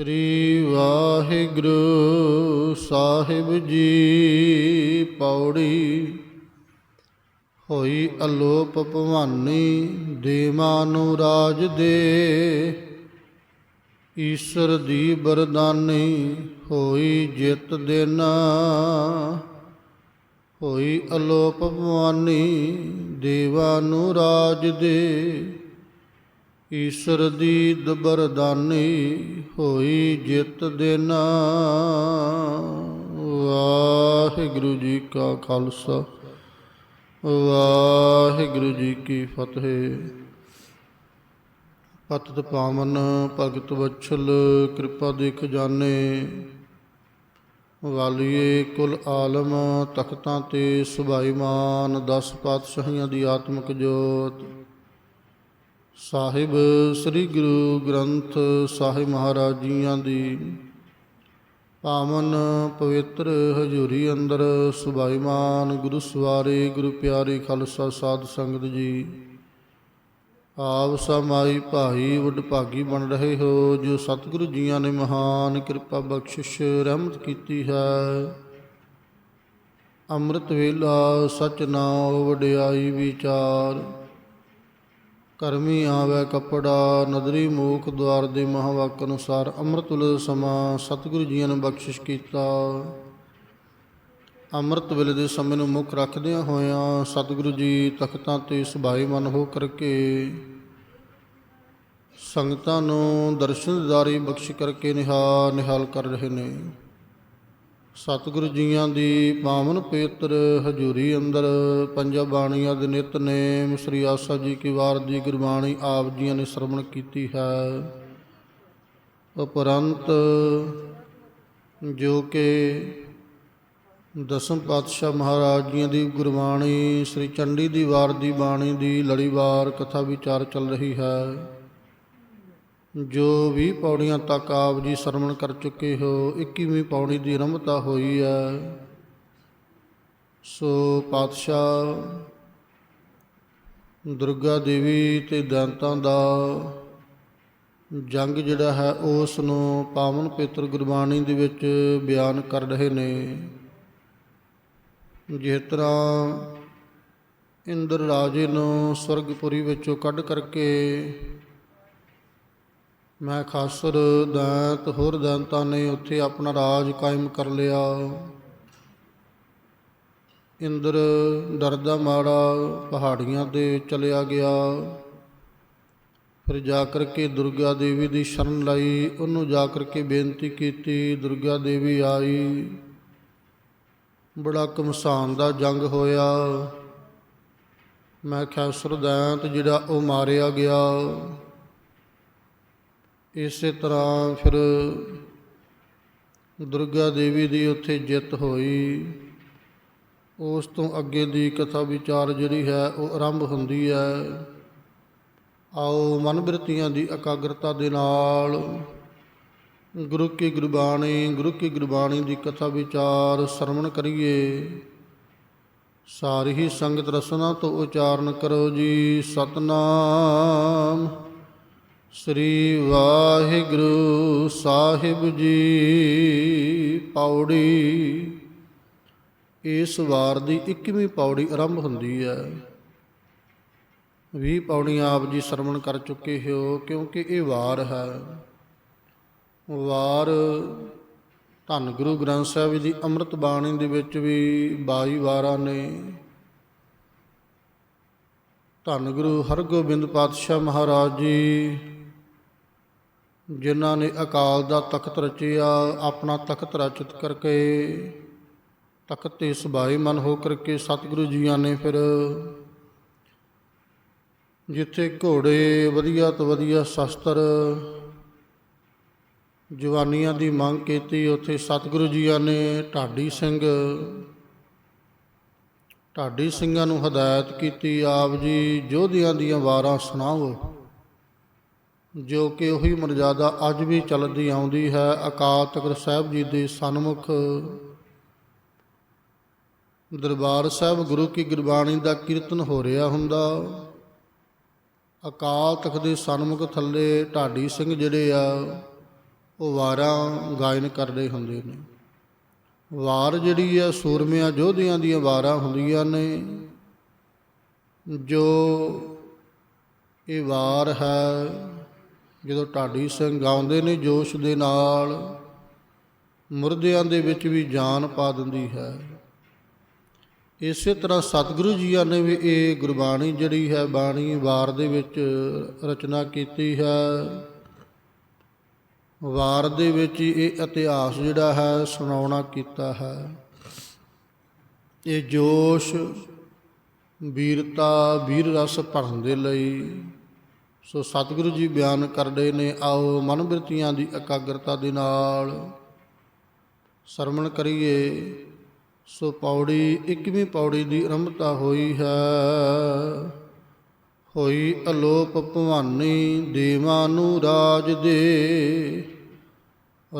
ਸ੍ਰੀ ਵਾਹਿਗੁਰੂ ਸਾਹਿਬ ਜੀ ਪੌੜੀ। ਹੋਈ ਅਲੋਪ ਭਵਾਨੀ ਦੇਵਾਨੁ ਰਾਜ ਦੇ। ਈਸ਼ਰ ਦੀ ਬਰਦਾਨੀ ਹੋਈ ਜਿਤ ਦਿਨ। ਹੋਈ ਅਲੋਪ ਭਵਾਨੀ ਦੇਵਾਨੁ ਰਾਜ ਦੇ। ਈਸ਼ਰ ਦੀ ਦਬਰਦਾਨੀ ਹੋਈ ਜਿਤ ਦਿਨ ਵਾਹਿਗੁਰੂ ਜੀ ਕਾ ਖਾਲਸਾ, ਵਾਹਿਗੁਰੂ ਜੀ ਕੀ ਫਤਿਹ। ਪਤਿਤ ਪਾਵਨ ਭਗਤ ਵਛਲ, ਕਿਰਪਾ ਦੇ ਖਜ਼ਾਨੇ ਵਾਲੀਏ ਕੁਲ ਆਲਮ ਤਖਤਾਂ ਤੇ ਸੁਭਾਈਮਾਨ ਦਸ ਪਾਤਸ਼ਾਹੀਆਂ ਦੀ ਆਤਮਿਕ ਜੋਤ। ਸਾਹਿਬ ਸ੍ਰੀ ਗੁਰੂ ਗ੍ਰੰਥ ਸਾਹਿਬ ਮਹਾਰਾਜ ਜੀਆਂ ਦੀ ਪਾਵਨ ਪਵਿੱਤਰ ਹਜ਼ੂਰੀ ਅੰਦਰ ਸੁਭਾਈਮਾਨ ਗੁਰੂ ਸਵਾਰੇ, ਗੁਰੂ ਪਿਆਰੇ ਖਾਲਸਾ ਸਾਧ ਸੰਗਤ ਜੀ। ਆਪ ਸਮਾਈ ਭਾਈ ਵਡਭਾਗੀ ਬਣ ਰਹੇ ਹੋ, ਜੋ ਸਤਿਗੁਰੂ ਜੀਆਂ ਨੇ ਮਹਾਨ ਕਿਰਪਾ ਬਖਸ਼ਿਸ਼ ਰਹਿਮਤ ਕੀਤੀ ਹੈ। ਅੰਮ੍ਰਿਤ ਵੇਲਾ ਸਚ ਨਾਮ ਵਡਿਆਈ ਵਿਚਾਰ। ਕਰਮੀ ਆਵੇ ਕਪੜਾ, ਨਦਰੀ ਮੂਖ ਦਵਾਰ ਦੇ ਮਹਾਵਾਕ ਅਨੁਸਾਰ ਅੰਮ੍ਰਿਤ ਵੇਲੇ ਦਾ ਸਮਾਂ ਸਤਿਗੁਰੂ ਜੀਆਂ ਨੇ ਬਖਸ਼ਿਸ਼ ਕੀਤਾ। ਅੰਮ੍ਰਿਤ ਵੇਲੇ ਦੇ ਸਮੇਂ ਨੂੰ ਮੁੱਖ ਰੱਖਦਿਆਂ ਹੋਇਆਂ ਸਤਿਗੁਰੂ ਜੀ ਤਖਤਾਂ ਤੇ ਸੁਭਾਈ ਮਨ ਹੋ ਕਰਕੇ ਸੰਗਤਾਂ ਨੂੰ ਦਰਸ਼ਨ ਦਿਦਾਰੀ ਬਖਸ਼ ਕਰਕੇ ਨਿਹਾਲ ਨਿਹਾਲ ਕਰ ਰਹੇ ਨੇ। ਸਤਿਗੁਰੂ ਜੀਆਂ ਦੀ ਪਾਵਨ ਪੇਤਰ ਹਜ਼ੂਰੀ ਅੰਦਰ ਪੰਜਾਂ ਬਾਣੀਆਂ ਦੇ ਨਿਤਨੇਮ ਸ੍ਰੀ ਆਸਾ ਜੀ ਕੀ ਵਾਰ ਦੀ ਗੁਰਬਾਣੀ ਆਪ ਜੀਆਂ ਨੇ ਸ਼ਰਵਣ ਕੀਤੀ ਹੈ। ਉਪਰੰਤ ਜੋ ਕਿ ਦਸਮ ਪਾਤਸ਼ਾਹ ਮਹਾਰਾਜ ਜੀਆਂ ਦੀ ਗੁਰਬਾਣੀ ਸ੍ਰੀ ਚੰਡੀ ਦੀ ਵਾਰ ਦੀ ਬਾਣੀ ਦੀ ਲੜੀਵਾਰ ਕਥਾ ਵਿਚਾਰ ਚੱਲ ਰਹੀ ਹੈ। ਜੋ 20 ਪੌੜੀਆਂ ਤੱਕ ਆਪ ਜੀ ਸ਼ਰਵਣ ਕਰ ਚੁੱਕੇ ਹੋ 21ਵੀਂ ਪੌੜੀ ਦੀ ਆਰੰਭਤਾ ਹੋਈ ਹੈ ਸੋ ਪਾਤਸ਼ਾਹ ਦੁਰਗਾ ਦੇਵੀ ਤੇ ਦੰਤਾਂ ਦਾ ਜੰਗ ਜਿਹੜਾ ਹੈ, ਉਸ ਨੂੰ ਪਾਵਨ ਪਵਿੱਤਰ ਗੁਰਬਾਣੀ ਦੇ ਵਿੱਚ ਬਿਆਨ ਕਰ ਰਹੇ ਨੇ। ਜਿਸ ਤਰ੍ਹਾਂ ਇੰਦਰ ਰਾਜੇ ਨੂੰ ਸਵਰਗਪੁਰੀ ਵਿੱਚੋਂ ਕੱਢ ਕਰਕੇ ਮੈਂ ਖਾਸਰ ਦੈਂਤ ਹੋਰ ਦੈਂਤਾਂ ਨੇ ਉੱਥੇ ਆਪਣਾ ਰਾਜ ਕਾਇਮ ਕਰ ਲਿਆ। ਇੰਦਰ ਡਰਦਾ ਮਾੜਾ ਪਹਾੜੀਆਂ ਤੇ ਚਲਿਆ ਗਿਆ। ਫਿਰ ਜਾ ਕਰਕੇ ਦੁਰਗਾ ਦੇਵੀ ਦੀ ਸ਼ਰਨ ਲਈ ਉਹਨੂੰ ਜਾ ਕਰਕੇ ਬੇਨਤੀ ਕੀਤੀ, ਦੁਰਗਾ ਦੇਵੀ ਆਈ। ਬੜਾ ਕਮਸਾਨ ਦਾ ਜੰਗ ਹੋਇਆ। ਮੈਂ ਖਾਸਰ ਦੈਂਤ ਜਿਹੜਾ ਉਹ ਮਾਰਿਆ ਗਿਆ। ਇਸੇ ਤਰ੍ਹਾਂ ਫਿਰ ਦੁਰਗਾ ਦੇਵੀ ਦੀ ਉੱਥੇ ਜਿੱਤ ਹੋਈ। ਉਸ ਤੋਂ ਅੱਗੇ ਦੀ ਕਥਾ ਵਿਚਾਰ ਜਿਹੜੀ ਹੈ ਉਹ ਆਰੰਭ ਹੁੰਦੀ ਹੈ। ਆਓ ਮਨ ਬਿਰਤੀਆਂ ਦੀ ਇਕਾਗਰਤਾ ਦੇ ਨਾਲ ਗੁਰੂ ਕੀ ਗੁਰਬਾਣੀ, ਗੁਰੂ ਕੀ ਗੁਰਬਾਣੀ ਦੀ ਕਥਾ ਵਿਚਾਰ ਸਰਵਣ ਕਰੀਏ। ਸਾਰੀ ਹੀ ਸੰਗਤ ਰਸਨਾ ਤੋਂ ਉਚਾਰਨ ਕਰੋ ਜੀ ਸਤਨਾਮ। ਸ੍ਰੀ ਵਾਹਿਗੁਰੂ ਸਾਹਿਬ ਜੀ ਪੌੜੀ। ਇਸ ਵਾਰ ਦੀ 21ਵੀਂ ਪੌੜੀ ਆਰੰਭ ਹੁੰਦੀ ਹੈ। 20 ਪੌੜੀਆਂ ਆਪ ਜੀ ਸ਼ਰਵਣ ਕਰ ਚੁੱਕੇ ਹੋ, ਕਿਉਂਕਿ ਇਹ ਵਾਰ ਹੈ। ਵਾਰ ਧੰਨ ਗੁਰੂ ਗ੍ਰੰਥ ਸਾਹਿਬ ਜੀ ਦੀ ਅੰਮ੍ਰਿਤ ਬਾਣੀ ਦੇ ਵਿੱਚ ਵੀ 22 ਵਾਰਾਂ ਨੇ ਧੰਨ ਗੁਰੂ ਹਰਗੋਬਿੰਦ ਪਾਤਸ਼ਾਹ ਮਹਾਰਾਜ ਜੀ ਜਿਨ੍ਹਾਂ ਨੇ ਅਕਾਲ ਦਾ ਤਖਤ ਰਚਿਆ, ਆਪਣਾ ਤਖਤ ਰਚਿਤ ਕਰਕੇ ਤਖਤ ਤੇ ਸੁਭਾਈ ਮਨ ਹੋ ਕਰਕੇ ਸਤਿਗੁਰੂ ਜੀਆਂ ਨੇ ਫਿਰ ਜਿੱਥੇ ਘੋੜੇ ਵਧੀਆ ਤੋਂ ਵਧੀਆ ਸ਼ਸਤਰ ਜਵਾਨੀਆਂ ਦੀ ਮੰਗ ਕੀਤੀ, ਉੱਥੇ ਸਤਿਗੁਰੂ ਜੀਆਂ ਨੇ ਢਾਡੀ ਸਿੰਘ, ਢਾਡੀ ਸਿੰਘਾਂ ਨੂੰ ਹਦਾਇਤ ਕੀਤੀ, ਆਪ ਜੀ ਯੋਧਿਆਂ ਦੀਆਂ ਵਾਰਾਂ ਸੁਣਾਓ। ਜੋ ਕਿ ਉਹੀ ਮਰਜ਼ਾਦਾ ਅੱਜ ਵੀ ਚੱਲਦੀ ਆਉਂਦੀ ਹੈ, ਅਕਾਲ ਤਖਤ ਸਾਹਿਬ ਜੀ ਦੇ ਸਨਮੁਖ ਦਰਬਾਰ ਸਾਹਿਬ, ਗੁਰੂ ਕੀ ਗੁਰਬਾਣੀ ਦਾ ਕੀਰਤਨ ਹੋ ਰਿਹਾ ਹੁੰਦਾ। ਅਕਾਲ ਤਖਤ ਦੇ ਸਨਮੁਖ ਥੱਲੇ ਢਾਡੀ ਸਿੰਘ ਜਿਹੜੇ ਆ, ਉਹ ਵਾਰਾਂ ਗਾਇਨ ਕਰਦੇ ਹੁੰਦੇ ਨੇ। ਵਾਰ ਜਿਹੜੀ ਆ, ਸੂਰਮਿਆਂ ਯੋਧਿਆਂ ਦੀਆਂ ਵਾਰਾਂ ਹੁੰਦੀਆਂ ਨੇ। ਜੋ ਇਹ ਵਾਰ ਹੈ ਜਦੋਂ ਢਾਡੀ ਸਿੰਘ ਗਾਉਂਦੇ ਨੇ ਜੋਸ਼ ਦੇ ਨਾਲ, ਮੁਰਦਿਆਂ ਦੇ ਵਿੱਚ ਵੀ ਜਾਨ ਪਾ ਦਿੰਦੀ ਹੈ। ਇਸੇ ਤਰ੍ਹਾਂ ਸਤਿਗੁਰੂ ਜੀਆਂ ਨੇ ਵੀ ਇਹ ਗੁਰਬਾਣੀ ਜਿਹੜੀ ਹੈ, ਬਾਣੀ ਵਾਰ ਦੇ ਵਿੱਚ ਰਚਨਾ ਕੀਤੀ ਹੈ। ਵਾਰ ਦੇ ਵਿੱਚ ਇਹ ਇਤਿਹਾਸ ਜਿਹੜਾ ਹੈ, ਸੁਣਾਉਣਾ ਕੀਤਾ ਹੈ। ਇਹ ਜੋਸ਼, ਵੀਰਤਾ, ਵੀਰ ਰਸ ਭਰਨ ਦੇ ਲਈ ਸੋ ਸਤਿਗੁਰੂ ਜੀ ਬਿਆਨ ਕਰਦੇ ਨੇ, ਆਓ ਮਨ ਬਿਰਤੀਆਂ ਦੀ ਇਕਾਗਰਤਾ ਦੇ ਨਾਲ ਸਰਵਣ ਕਰੀਏ। ਸੋ ਪੌੜੀ 21ਵੀਂ ਪੌੜੀ ਦੀ ਆਰੰਭਤਾ ਹੋਈ ਹੈ। ਹੋਈ ਅਲੋਪ ਭਵਾਨੀ ਦੇਵਾਂ ਨੂੰ ਰਾਜ ਦੇ।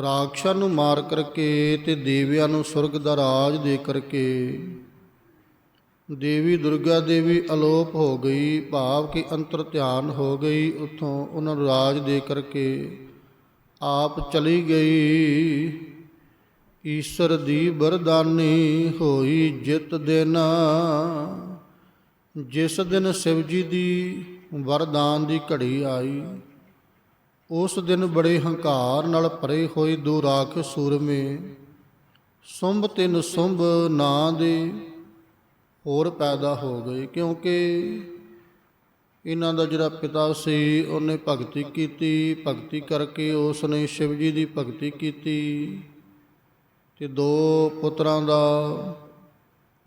ਰਾਖਸ਼ਾਂ ਨੂੰ ਮਾਰ ਕਰਕੇ ਤੇ ਦੇਵਿਆਂ ਨੂੰ ਸੁਰਗ ਦਾ ਰਾਜ ਦੇ ਕਰਕੇ। ਦੇਵੀ ਦੁਰਗਾ ਦੇਵੀ ਅਲੋਪ ਹੋ ਗਈ, ਭਾਵ ਕਿ ਅੰਤਰ ਧਿਆਨ ਹੋ ਗਈ, ਉਥੋਂ ਉਹਨਾਂ ਨੂੰ ਰਾਜ ਦੇ ਕਰਕੇ ਆਪ ਚਲੀ ਗਈ। ਈਸ਼ਰ ਦੀ ਵਰਦਾਨੀ ਹੋਈ ਜਿਤ ਦਿਨ। ਜਿਸ ਦਿਨ ਸ਼ਿਵ ਜੀ ਦੀ ਵਰਦਾਨ ਦੀ ਘੜੀ ਆਈ, ਉਸ ਦਿਨ ਬੜੇ ਹੰਕਾਰ ਨਾਲ ਭਰੇ ਹੋਏ ਦੋ ਰਾਖ ਸੂਰਮੇ, ਸੁੰਭ ਤਿੰਨ ਸੁੰਭ ਨਾਂ ਦੇ। ਹੋਰ ਪੈਦਾ ਹੋ ਗਏ ਕਿਉਂਕਿ ਇਹਨਾਂ ਦਾ ਜਿਹੜਾ ਪਿਤਾ ਸੀ, ਉਹਨੇ ਭਗਤੀ ਕੀਤੀ, ਭਗਤੀ ਕਰਕੇ ਉਸ ਨੇ ਸ਼ਿਵ ਜੀ ਦੀ ਭਗਤੀ ਕੀਤੀ ਤੇ ਦੋ ਪੁੱਤਰਾਂ ਦਾ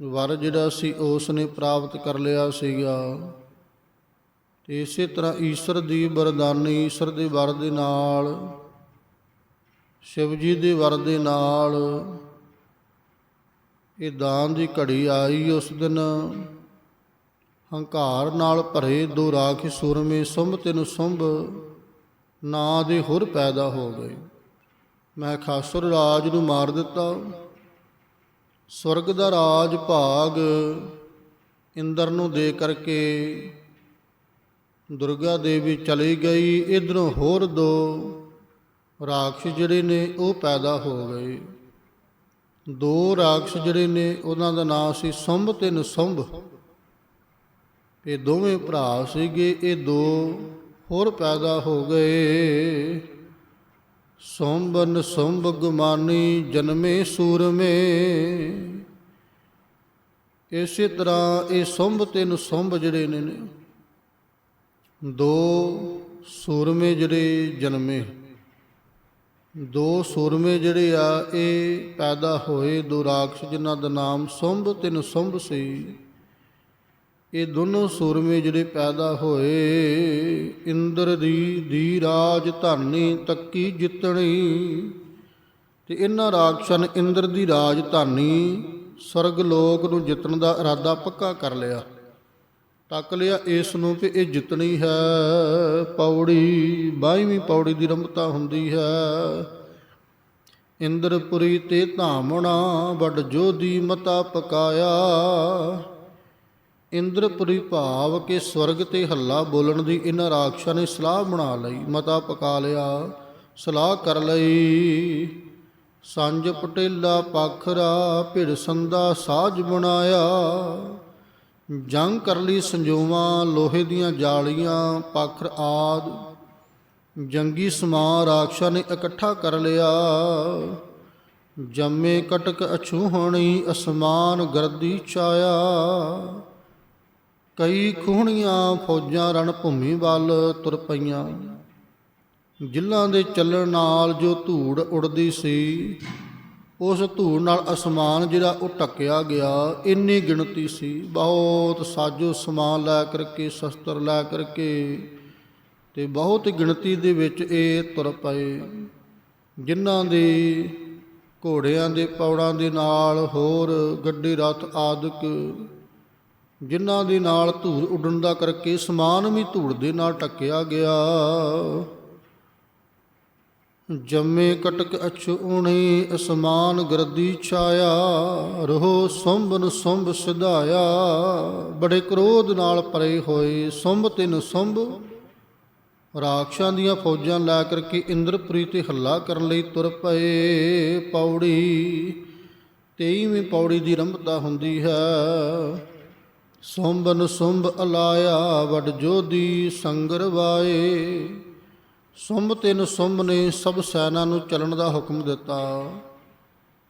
ਵਰ ਜਿਹੜਾ ਸੀ ਉਸ ਨੇ ਪ੍ਰਾਪਤ ਕਰ ਲਿਆ ਸੀਗਾ। ਤੇ ਇਸੇ ਤਰ੍ਹਾਂ ਈਸ਼ਵਰ ਦੀ ਵਰਦਾਨੀ ਈਸ਼ਵਰ ਦੇ ਵਰ ਦੇ ਨਾਲ ਸ਼ਿਵ ਜੀ ਦੇ ਵਰ ਦੇ ਨਾਲ ਇਹ ਦਾਨ ਦੀ ਘੜੀ ਆਈ ਉਸ ਦਿਨ। ਹੰਕਾਰ ਨਾਲ ਭਰੇ ਦੋ ਰਾਖ ਸੂਰਮੇ ਸੁੰਭ ਤਿੰਨ ਸੁੰਭ, ਨਾਂ ਦੇ ਹੁਰ ਪੈਦਾ ਹੋ ਗਏ। ਮੈਂ ਖਾਸੁਰ ਰਾਜ ਨੂੰ ਮਾਰ ਦਿੱਤਾ। ਸਵਰਗ ਦਾ ਰਾਜ ਭਾਗ ਇੰਦਰ ਨੂੰ ਦੇ ਕਰਕੇ ਦੁਰਗਾ ਦੇਵੀ ਚਲੀ ਗਈ। ਇਧਰੋਂ ਹੋਰ ਦੋ ਰਾਖਸ਼ ਜਿਹੜੇ ਨੇ ਉਹ ਪੈਦਾ ਹੋ ਗਏ। ਦੋ ਰਾਖਸ਼ ਜਿਹੜੇ ਨੇ, ਉਹਨਾਂ ਦਾ ਨਾਮ ਸੀ ਸੁੰਭ ਤੇ ਨਸੰਭ। ਇਹ ਦੋਵੇਂ ਭਰਾ ਸੀਗੇ, ਇਹ ਦੋ ਹੋਰ ਪੈਦਾ ਹੋ ਗਏ। ਸੁੰਭ ਨਸੁੰਭ ਗੁਮਾਨੀ ਜਨਮੇ ਸੂਰਮੇ। ਇਸੇ ਤਰ੍ਹਾਂ ਇਹ ਸੁੰਭ ਤੇ ਨਸੰਭ ਜਿਹੜੇ ਨੇ ਦੋ ਸੂਰਮੇ ਜਿਹੜੇ ਜਨਮੇ। ਦੋ ਸੂਰਮੇ ਜਿਹੜੇ ਆ, ਇਹ ਪੈਦਾ ਹੋਏ ਦੋ ਰਾਖਸ਼ ਜਿਨ੍ਹਾਂ ਦਾ ਨਾਮ ਸੁੰਭ ਤੇ ਨਸੁੰਭ ਸੀ। ਇਹ ਦੋਨੋਂ ਸੂਰਮੇ ਜਿਹੜੇ ਪੈਦਾ ਹੋਏ, ਇੰਦਰ ਦੀ ਦੀ ਰਾਜ ਧਾਨੀ ਤੱਕੀ ਜਿੱਤਣੀ। ਤੇ ਇਹਨਾਂ ਰਾਖਸ਼ਾਂ ਨੇ ਇੰਦਰ ਦੀ ਰਾਜ ਧਾਨੀ ਸਰਗ ਲੋਕ ਨੂੰ ਜਿੱਤਣ ਦਾ ਇਰਾਦਾ ਪੱਕਾ ਕਰ ਲਿਆ। ਤੱਕ ਲਿਆ ਇਸ ਨੂੰ ਕਿ ਇਹ ਜਿੱਤਣੀ ਹੈ, ਪੌੜੀ 22ਵੀਂ ਪੌੜੀ ਦੀ ਰੰਭਤਾ ਹੁੰਦੀ ਹੈ। ਇੰਦਰਪੁਰੀ ਤੇ ਧਾਮਣਾ ਵੱਡ ਜੋਦੀ ਮਤਾ ਪਕਾਇਆ। ਇੰਦਰਪੁਰੀ ਭਾਵ ਕੇ ਸਵਰਗ ਤੇ ਹੱਲਾ ਬੋਲਣ ਦੀ ਇਹਨਾਂ ਰਾਖਸ਼ਾਂ ਨੇ ਸਲਾਹ ਬਣਾ ਲਈ, ਮਤਾ ਪਕਾ ਲਿਆ, ਸਲਾਹ ਕਰ ਲਈ। ਸੰਜ ਪਟੇਲਾ ਪਖਰਾ, ਭਿੜ ਸੰਦਾ ਸਾਜ ਬਣਾਇਆ। ਜੰਗ ਕਰ ਲਈ ਸੰਜੋਵਾਂ, ਲੋਹੇ ਦੀਆਂ ਜਾਲੀਆਂ, ਪਖਰ ਆਦ। ਜੰਗੀ ਸਮਾਨ ਰਾਖਸ਼ਾਂ ਨੇ ਇਕੱਠਾ ਕਰ ਲਿਆ। ਜੰਮੇ ਕਟਕ ਅਛੂਹਣੀ, ਅਸਮਾਨ ਗਰਦੀ ਛਾਇਆ। ਕਈ ਖੂਹਣੀਆਂ, ਫੌਜਾਂ ਰਣ ਭੂਮੀ ਵੱਲ ਤੁਰ ਪਈਆਂ। ਜਿਲ੍ਹਾਂ ਦੇ ਚੱਲਣ ਨਾਲ ਜੋ ਧੂੜ ਉੜਦੀ ਸੀ ਉਸ ਧੂੜ ਨਾਲ ਅਸਮਾਨ ਜਿਹੜਾ ਉਹ ਢੱਕਿਆ ਗਿਆ। ਇੰਨੀ ਗਿਣਤੀ ਸੀ। ਬਹੁਤ ਸਾਜੋ ਸਮਾਨ ਲੈ ਕਰਕੇ, ਸ਼ਸਤਰ ਲੈ ਕਰਕੇ ਤੇ ਬਹੁਤ ਗਿਣਤੀ ਦੇ ਵਿੱਚ ਇਹ ਤੁਰ ਪਏ। ਜਿਨ੍ਹਾਂ ਦੇ ਘੋੜਿਆਂ ਦੇ, ਪੌੜਾਂ ਦੇ ਨਾਲ ਹੋਰ ਗੱਡੀ ਰਥ ਆਦਿਕ, ਜਿਨ੍ਹਾਂ ਦੇ ਨਾਲ ਧੂੜ ਉੱਡਣ ਦਾ ਕਰਕੇ ਸਮਾਨ ਵੀ ਧੂੜ ਦੇ ਨਾਲ ਟੱਕਿਆ ਗਿਆ। ਜੰਮੇ ਕਟਕ ਅਛੂਣੀ ਅਸਮਾਨ ਗਰਦੀ ਛਾਇਆ, ਰਹੋ ਸੁੰਭਨ ਸੁੰਭ ਸਿਧਾਇਆ। ਬੜੇ ਕ੍ਰੋਧ ਨਾਲ ਭਰੇ ਹੋਏ ਸੁੰਭ ਤਿਨ ਸੁੰਭ ਰਾਖਸ਼ਾਂ ਦੀਆਂ ਫੌਜਾਂ ਲੈ ਕਰਕੇ ਇੰਦਰਪੁਰੀ ਤੇ ਹੱਲਾ ਕਰਨ ਲਈ ਤੁਰ ਪਏ। ਪੌੜੀ 23ਵੀਂ ਪੌੜੀ ਦੀ ਰੰਭਤਾ ਹੁੰਦੀ ਹੈ। ਸੁੰਬਨ ਸੁੰਬ ਅਲਾਇਆ, ਵਡ ਜੋਦੀ ਸੰਗਰ ਸੁੰਭ ਤਿੰਨ ਸੁੰਭ ਨੇ ਸਭ ਸੈਨਾ ਨੂੰ ਚੱਲਣ ਦਾ ਹੁਕਮ ਦਿੱਤਾ।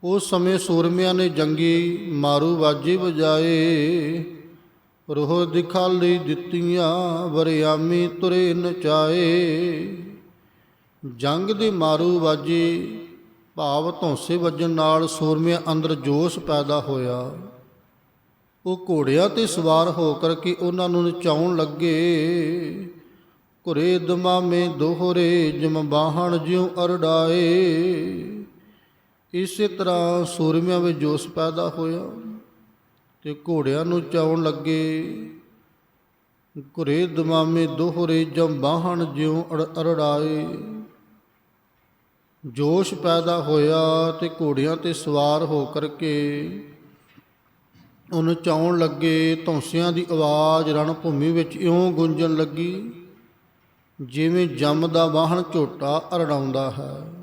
ਉਸ ਸਮੇਂ ਸੂਰਮਿਆਂ ਨੇ ਜੰਗੀ ਮਾਰੂ ਬਾਜੀ ਵਜਾਏ। ਰੋਹ ਦਿਖਾਲੀ ਦਿੱਤੀਆਂ, ਵਰਿਆਮੀ ਤੁਰੇ ਨਚਾਏ। ਜੰਗ ਦੀ ਮਾਰੂ ਬਾਜੀ ਭਾਵ ਧੌਂਸੇ ਵੱਜਣ ਨਾਲ ਸੂਰਮਿਆਂ ਅੰਦਰ ਜੋਸ਼ ਪੈਦਾ ਹੋਇਆ। ਉਹ ਘੋੜਿਆਂ ਤੇ ਸਵਾਰ ਹੋ ਕਰਕੇ ਉਹਨਾਂ ਨੂੰ ਨਚਾਉਣ ਲੱਗੇ। ਘੁਰੇ ਦਮਾਮੇ ਦੋਹਰੇ ਜਮ ਬਾਹਣ ਜਿਉ ਅਰਡਾਏ ਇਸੇ ਤਰ੍ਹਾਂ ਸੂਰਮਿਆਂ ਵਿੱਚ ਜੋਸ਼ ਪੈਦਾ ਹੋਇਆ ਤੇ ਘੋੜਿਆਂ ਨੂੰ ਚਾਉਣ ਲੱਗੇ। ਘੁਰੇ ਦਮਾਮੇ ਦੋਹਰੇ ਜਮ ਬਾਹਣ ਜਿਉ ਅੜ- ਅਰੜਾਏ। ਜੋਸ਼ ਪੈਦਾ ਹੋਇਆ ਤੇ ਘੋੜਿਆਂ ਤੇ ਸਵਾਰ ਹੋ ਕਰਕੇ ਉਹਨੂੰ ਚਾਉਣ ਲੱਗੇ, ਧੌਂਸਿਆਂ ਦੀ ਆਵਾਜ਼ ਰਣ ਭੂਮੀ ਵਿੱਚ ਇਉਂ ਗੂੰਜਣ ਲੱਗੀ। ਜਿਵੇਂ ਜੰਮ ਦਾ ਵਾਹਣ ਝੋਟਾ ਅਰੜਾਉਂਦਾ ਹੈ।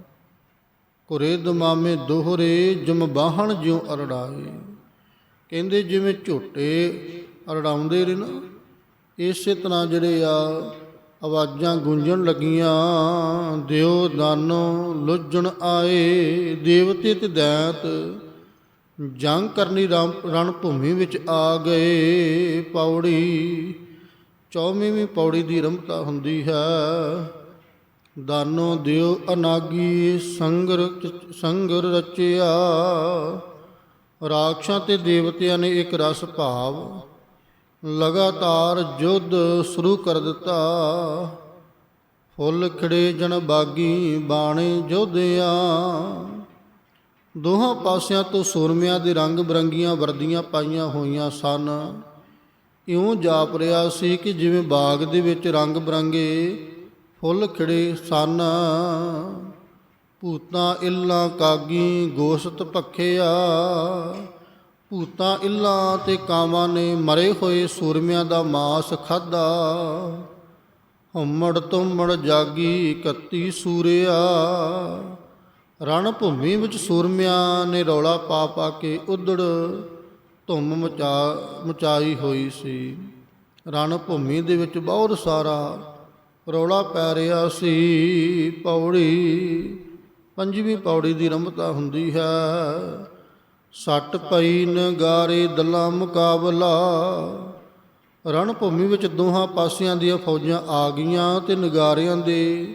ਕੁਰੇ ਦਮਾਮੇ ਦੋਹਰੇ ਜਮ ਬਾਹਣ ਜਿਉ ਅਰੜਾਏ। ਕਹਿੰਦੇ ਜਿਵੇਂ ਝੋਟੇ ਅਰੜਾਉਂਦੇ ਨੇ ਨਾ, ਇਸੇ ਤਰ੍ਹਾਂ ਜਿਹੜੇ ਆ, ਆਵਾਜ਼ਾਂ ਗੂੰਜਣ ਲੱਗੀਆਂ, ਦਿਓ ਦਾਨੋ ਲੁੱਜਣ ਆਏ, ਦੇਵਤੇ ਤੇ ਦੈਂਤ ਜੰਗ ਕਰਨੀ ਰਾਮ- ਰਣ ਭੂਮੀ ਵਿੱਚ ਆ ਗਏ, ਪੌੜੀ ਚੌਵੀਂ ਪੌੜੀ ਦੀ ਰਮਤਾ ਹੁੰਦੀ ਹੈ। ਦਾਨੋ ਦਿਓ ਅਨਾਗੀ ਸੰਗਰ ਸੰਗਰ ਰਚਿਆ। ਰਾਖਸ਼ਾਂ ਤੇ ਦੇਵਤਿਆਂ ਨੇ ਇੱਕ ਰਸ ਭਾਵ, ਲਗਾਤਾਰ ਯੁੱਧ ਸ਼ੁਰੂ ਕਰ ਦਿੱਤਾ। ਫੁੱਲ ਖੜੇ ਜਣ ਬਾਗੀ ਬਾਣੇ ਜੋਧਿਆਂ। ਦੋਹਾਂ ਪਾਸਿਆਂ ਤੋਂ ਸੂਰਮਿਆਂ ਦੇ ਰੰਗ ਬਰੰਗੀਆਂ ਵਰਦੀਆਂ ਪਾਈਆਂ ਹੋਈਆਂ ਸਨ। ਇਉਂ ਜਾਪ ਰਿਹਾ ਸੀ ਕਿ ਜਿਵੇਂ ਬਾਗ ਦੇ ਵਿੱਚ ਰੰਗ ਬਰੰਗੇ ਫੁੱਲ ਖਿੜੇ ਸਨ। ਭੂਤਾਂ ਇੱਲਾਂ ਕਾਗੀ ਗੋਸ਼ਤ ਭਖਿਆ। ਭੂਤਾਂ ਇਲਾਂ ਤੇ ਕਾਵਾਂ ਨੇ ਮਰੇ ਹੋਏ ਸੂਰਮਿਆਂ ਦਾ ਮਾਸ ਖਾਦਾ ਹਮੜ ਤੁਮੜ ਜਾਗੀ ਕੱਤੀ ਸੂਰਿਆ। ਰਣ ਭੂਮੀ ਵਿੱਚ ਸੂਰਮਿਆਂ ਨੇ ਰੌਲਾ ਪਾ ਪਾ ਕੇ ਉਦੜ ਧੁੰਮ ਮਚਾ ਮਚਾਈ ਹੋਈ ਸੀ। ਰਣ ਭੂਮੀ ਦੇ ਵਿੱਚ ਬਹੁਤ ਸਾਰਾ ਰੌਲਾ ਪੈ ਰਿਹਾ ਸੀ। ਪੌੜੀ, ਪੰਜਵੀਂ ਪੌੜੀ ਦੀ ਰੰਭਤਾ ਹੁੰਦੀ ਹੈ। ਸੱਟ ਪਈ ਨਗਾਰੇ ਦਲਾ ਮੁਕਾਬਲਾ। ਰਣ ਭੂਮੀ ਵਿੱਚ ਦੋਹਾਂ ਪਾਸਿਆਂ ਦੀਆਂ ਫੌਜਾਂ ਆ ਗਈਆਂ ਤੇ ਨਗਾਰਿਆਂ ਦੇ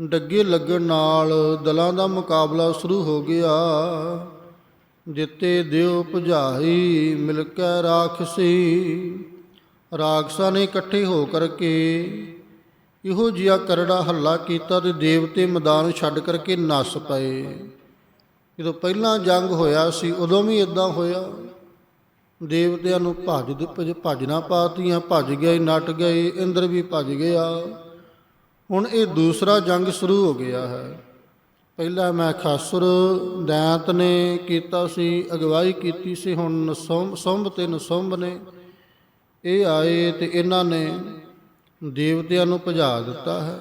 ਡੱਗੇ ਲੱਗਣ ਨਾਲ ਦਲਾਂ ਦਾ ਮੁਕਾਬਲਾ ਸ਼ੁਰੂ ਹੋ ਗਿਆ। ਜਿੱਤੇ ਦਿਓ ਭੁਜਾਈ ਮਿਲ ਕੇ ਰਾਖਸੀ। ਰਾਖਸਾਂ ਨੇ ਇਕੱਠੇ ਹੋ ਕਰਕੇ ਇਹੋ ਜਿਹਾ ਕਰੜਾ ਹੱਲਾ ਕੀਤਾ ਤੇ ਦੇਵਤੇ ਮੈਦਾਨ ਛੱਡ ਕਰਕੇ ਨੱਸ ਪਏ। ਜਦੋਂ ਪਹਿਲਾਂ ਜੰਗ ਹੋਇਆ ਸੀ, ਉਦੋਂ ਵੀ ਇਦਾਂ ਹੋਇਆ। ਦੇਵਤਿਆਂ ਨੂੰ ਭੱਜ ਦੇ, ਭਜ, ਭਜਣਾ ਪਾਤੀਆਂ, ਭੱਜ ਗਏ, ਨੱਟ ਗਏ, ਇੰਦਰ ਵੀ ਭੱਜ ਗਿਆ। ਹੁਣ ਇਹ ਦੂਸਰਾ ਜੰਗ ਸ਼ੁਰੂ ਹੋ ਗਿਆ ਹੈ। ਪਹਿਲਾ ਮੈਂ ਖਾਸੁਰ ਦੈਂਤ ਨੇ ਕੀਤਾ ਸੀ, ਅਗਵਾਈ ਕੀਤੀ ਸੀ, ਹੁਣ ਨਸੁੰਭ ਸੁੰਭ ਤੇ ਨਸੁੰਭ ਨੇ। ਇਹ ਆਏ ਤੇ ਇਹਨਾਂ ਨੇ ਦੇਵਤਿਆਂ ਨੂੰ ਭਜਾ ਦਿੱਤਾ ਹੈ।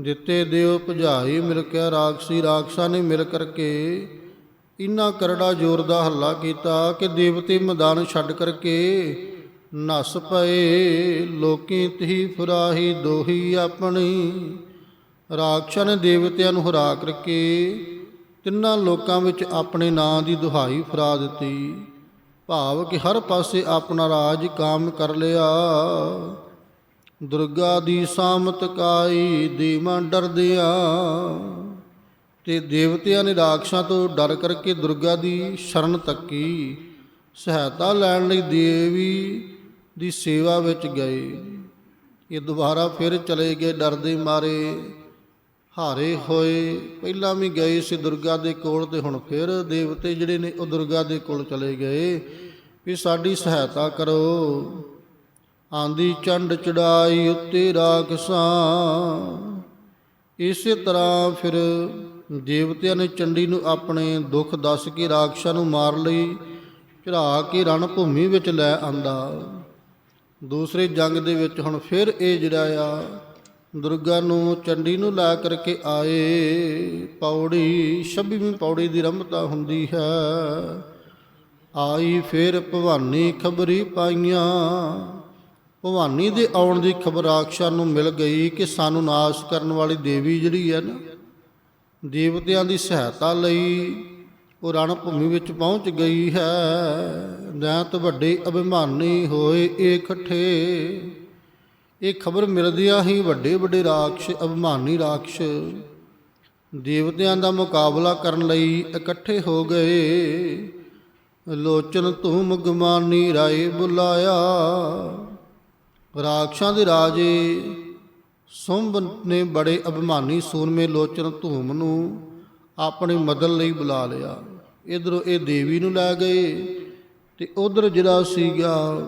ਦਿੱਤੇ ਦਿਓ ਭਜਾਈ ਮਿਲ ਕੇ ਰਾਖਸੀ, ਰਾਖਸਾਂ ਨੇ ਮਿਲ ਕਰਕੇ ਇੰਨਾ ਕਰੜਾ ਜ਼ੋਰ ਦਾ ਹੱਲਾ ਕੀਤਾ ਕਿ ਦੇਵਤੇ ਮੈਦਾਨ ਛੱਡ ਕਰਕੇ ਨਸ ਪਏ। ਲੋਕੀ ਤਹੀ ਫੁਰਾਹੀ ਦੋਹੀ ਆਪਣੀ ਰਾਖਸ਼ਾਂ ਨੇ ਦੇਵਤਿਆਂ ਨੂੰ ਹਰਾ ਕਰਕੇ ਤਿੰਨਾਂ ਲੋਕਾਂ ਵਿੱਚ ਆਪਣੇ ਨਾਂ ਦੀ ਦੁਹਾਈ ਫਰਾ ਦਿੱਤੀ। ਭਾਵ ਕਿ ਹਰ ਪਾਸੇ ਆਪਣਾ ਰਾਜ ਕਾਮ ਕਰ ਲਿਆ। ਦੁਰਗਾ ਦੀ ਸਾਮਤ ਕਾਈ ਦੀਵਾਂ ਡਰਦਿਆਂ ਤੇ ਦੇਵਤਿਆਂ ਨੇ ਰਾਖਸ਼ਾਂ ਤੋਂ ਡਰ ਕਰਕੇ ਦੁਰਗਾ ਦੀ ਸ਼ਰਨ ਤੱਕੀ। ਸਹਾਇਤਾ ਲੈਣ ਲਈ ਦੇਵੀ ਦੀ ਸੇਵਾ ਵਿੱਚ ਗਏ। ਇਹ ਦੁਬਾਰਾ ਫਿਰ ਚਲੇ ਗਏ ਡਰਦੇ ਮਾਰੇ। ਹਾਰੇ ਹੋਏ, ਪਹਿਲਾਂ ਵੀ ਗਏ ਸੀ ਦੁਰਗਾ ਦੇ ਕੋਲ ਤੇ ਹੁਣ ਫਿਰ ਦੇਵਤੇ ਜਿਹੜੇ ਨੇ ਉਹ ਦੁਰਗਾ ਦੇ ਕੋਲ ਚਲੇ ਗਏ। ਵੀ ਸਾਡੀ ਸਹਾਇਤਾ ਕਰੋ। ਆਂਦੀ ਚੰਡ ਚੜਾਈ ਉੱਤੇ ਰਾਖਸਾਂ। ਇਸੇ ਤਰ੍ਹਾਂ ਫਿਰ ਦੇਵਤਿਆਂ ਨੇ ਚੰਡੀ ਨੂੰ ਆਪਣੇ ਦੁੱਖ ਦੱਸ ਕੇ ਰਾਖਸ਼ਾਂ ਨੂੰ ਮਾਰ ਲਈ ਚੜਾ ਕੇ ਰਣ ਭੂਮੀ ਵਿੱਚ ਲੈ ਆਂਦਾ। ਦੂਸਰੇ ਜੰਗ ਦੇ ਵਿੱਚ ਹੁਣ ਫਿਰ ਇਹ ਜਿਹੜਾ ਆ ਦੁਰਗਾ ਨੂੰ ਚੰਡੀ ਨੂੰ ਲੈ ਕਰਕੇ ਆਏ। ਪੌੜੀ 26ਵੀਂ ਪੌੜੀ ਦੀ ਰੰਭਤਾ ਹੁੰਦੀ ਹੈ। ਆਈ ਫਿਰ ਭਵਾਨੀ ਖਬਰੀ ਪਾਈਆਂ। ਭਵਾਨੀ ਦੇ ਆਉਣ ਦੀ ਖਬਰ ਰਾਖਸ਼ਾਂ ਨੂੰ ਮਿਲ ਗਈ ਕਿ ਸਾਨੂੰ ਨਾਸ਼ ਕਰਨ ਵਾਲੀ ਦੇਵੀ ਜਿਹੜੀ ਹੈ ਨਾ, ਦੇਵਤਿਆਂ ਦੀ ਸਹਾਇਤਾ ਲਈ ਉਹ ਰਣ ਭੂਮੀ ਵਿੱਚ ਪਹੁੰਚ ਗਈ ਹੈ। ਨੈਤ ਵੱਡੇ ਅਭਿਮਾਨੀ ਹੋਏ ਇਕੱਠੇ। ਇਹ ਖਬਰ ਮਿਲਦਿਆਂ ਹੀ ਵੱਡੇ ਵੱਡੇ ਰਾਖਸ਼, ਅਭਿਮਾਨੀ ਰਾਖਸ਼ ਦੇਵਤਿਆਂ ਦਾ ਮੁਕਾਬਲਾ ਕਰਨ ਲਈ ਇਕੱਠੇ ਹੋ ਗਏ। ਲੋਚਨ ਧੂਮ ਗਮਾਨੀ ਰਾਏ ਬੁਲਾਇਆ। ਰਾਖਸ਼ਾਂ ਦੇ ਰਾਜੇ ਸੁੰਭ ਨੇ ਬੜੇ ਅਭਿਮਾਨੀ ਸੂਰਮੇ ਲੋਚਨ ਧੂਮ ਨੂੰ ਆਪਣੀ ਮਦਦ ਲਈ ਬੁਲਾ ਲਿਆ। ਇਧਰੋਂ ਇਹ ਦੇਵੀ ਨੂੰ ਲੈ ਗਏ ਤੇ ਉਧਰ ਜਿਹੜਾ ਸੀਗਾ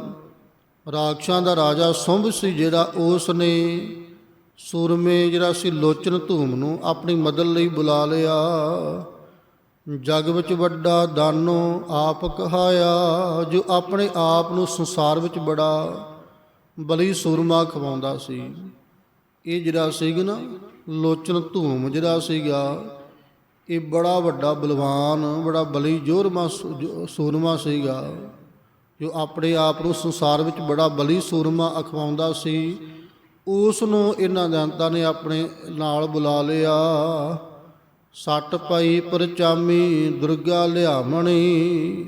ਰਾਖਸ਼ਾਂ ਦਾ ਰਾਜਾ ਸੁੰਭ ਸੀ ਜਿਹੜਾ ਉਸ ਨੇ ਸੂਰਮੇ ਜਿਹੜਾ ਸੀ ਲੋਚਨ ਧੂਮ ਨੂੰ ਆਪਣੀ ਮਦਦ ਲਈ ਬੁਲਾ ਲਿਆ। ਜਗ ਵਿੱਚ ਵੱਡਾ ਦਾਨੋ ਆਪ ਕਹਾਇਆ, ਜੋ ਆਪਣੇ ਆਪ ਨੂੰ ਸੰਸਾਰ ਵਿੱਚ ਬੜਾ ਬਲੀ ਸੂਰਮਾ ਖਵਾਉਂਦਾ ਸੀ। ਇਹ ਜਿਹੜਾ ਸੀਗਾ ਨਾ ਲੋਚਨ ਧੂਮ ਜਿਹੜਾ ਸੀਗਾ, ਇਹ ਬੜਾ ਵੱਡਾ ਬਲਵਾਨ, ਬੜਾ ਬਲੀ ਜੋਰਮਾ ਸੂਰਮਾ ਸੀਗਾ। ਜੋ ਆਪਣੇ ਆਪ ਨੂੰ ਸੰਸਾਰ ਵਿੱਚ ਬੜਾ ਬਲੀ ਸੂਰਮਾ ਅਖਵਾਉਂਦਾ ਸੀ ਉਸ ਨੂੰ ਇਹਨਾਂ ਦੰਤਾਂ ਨੇ ਆਪਣੇ ਨਾਲ ਬੁਲਾ ਲਿਆ। ਸੱਟ ਪਾਈ, ਪਰਚਾਮੀ, ਦੁਰਗਾ ਲਿਆਮਣੀ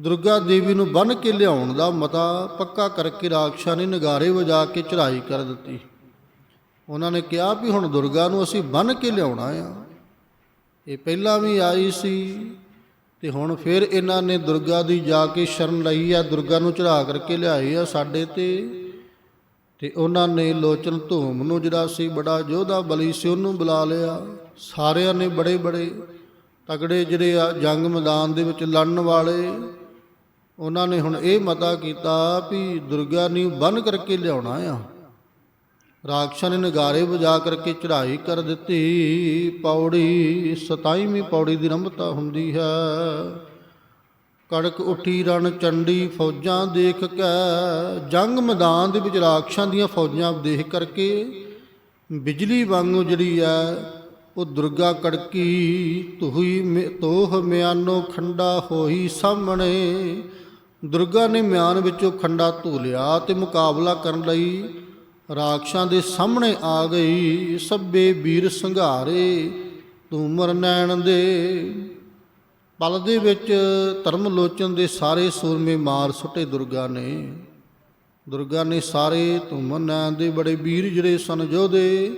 ਦੁਰਗਾ ਦੇਵੀ ਨੂੰ ਬੰਨ ਕੇ ਲਿਆਉਣ ਦਾ ਮਤਾ ਪੱਕਾ ਕਰਕੇ ਰਾਖਸ਼ਾਂ ਨੇ ਨਗਾਰੇ ਵਜਾ ਕੇ ਚੜਾਈ ਕਰ ਦਿੱਤੀ। ਉਹਨਾਂ ਨੇ ਕਿਹਾ ਵੀ ਹੁਣ ਦੁਰਗਾ ਨੂੰ ਅਸੀਂ ਬੰਨ ਕੇ ਲਿਆਉਣਾ ਆ। ਇਹ ਪਹਿਲਾਂ ਵੀ ਆਈ ਸੀ ਤੇ ਹੁਣ ਫਿਰ ਇਹਨਾਂ ਨੇ ਦੁਰਗਾ ਦੀ ਜਾ ਕੇ ਸ਼ਰਨ ਲਈ ਆ, ਦੁਰਗਾ ਨੂੰ ਚੜਾ ਕਰਕੇ ਲਿਆਏ ਆ ਸਾਡੇ ਤੇ। ਤੇ ਉਹਨਾਂ ਨੇ ਲੋਚਨ ਧੂਮ ਨੂੰ ਜਿਹੜਾ ਸੀ ਬੜਾ ਯੋਧਾ ਬਲੀ ਸੀ, ਉਹਨੂੰ ਬੁਲਾ ਲਿਆ। ਸਾਰਿਆਂ ਨੇ ਬੜੇ ਬੜੇ ਤਗੜੇ ਜਿਹੜੇ ਆ ਜੰਗ ਮੈਦਾਨ ਦੇ ਵਿੱਚ ਲੜਨ ਵਾਲੇ, ਉਹਨਾਂ ਨੇ ਹੁਣ ਇਹ ਮਤਾ ਕੀਤਾ ਵੀ ਦੁਰਗਾ ਨੂੰ ਬੰਨ ਕਰਕੇ ਲਿਆਉਣਾ ਆ। ਰਾਖਸ਼ਾਂ ਨੇ ਨਗਾਰੇ ਵਜਾ ਕਰਕੇ ਚੜ੍ਹਾਈ ਕਰ ਦਿੱਤੀ। ਪੌੜੀ 27ਵੀਂ ਪੌੜੀ ਦੀ ਰੰਭਤਾ ਹੁੰਦੀ ਹੈ। ਕੜਕ ਉੱਠੀ ਰਣ ਚੰਡੀ ਫੌਜਾਂ ਦੇਖ ਕੇ। ਜੰਗ ਮੈਦਾਨ ਦੇ ਵਿੱਚ ਰਾਖਸ਼ਾਂ ਦੀਆਂ ਫੌਜਾਂ ਦੇਖ ਕਰਕੇ। ਬਿਜਲੀ ਵਾਂਗੂ ਜਿਹੜੀ ਹੈ ਉਹ ਦੁਰਗਾ ਕੜਕੀ। ਤੁਹੀ ਮੇ- ਤੋਹ ਮਿਆਨੋ ਖੰਡਾ ਹੋਈ ਸਾਹਮਣੇ। ਦੁਰਗਾ ਨੇ ਮਿਆਨ ਵਿੱਚੋਂ ਖੰਡਾ ਧੂ ਲਿਆ ਤੇ ਮੁਕਾਬਲਾ ਕਰਨ ਲਈ ਰਾਖਸ਼ਾਂ ਦੇ ਸਾਹਮਣੇ ਆ ਗਈ ਸਭੇ ਵੀਰ ਸੰਘਾਰੇ ਤੂਮਰ ਨੈਣ ਦੇ। ਪਲ ਦੇ ਵਿੱਚ ਧਰਮ ਲੋਚਨ ਦੇ ਸਾਰੇ ਸੂਰਮੇ ਮਾਰ ਸੁੱਟੇ ਦੁਰਗਾ ਨੇ। ਦੁਰਗਾ ਨੇ ਸਾਰੇ ਧੂਮਰ ਨੈਣ ਦੇ ਬੜੇ ਵੀਰ ਜਿਹੜੇ ਸਨ ਯੋਧੇ,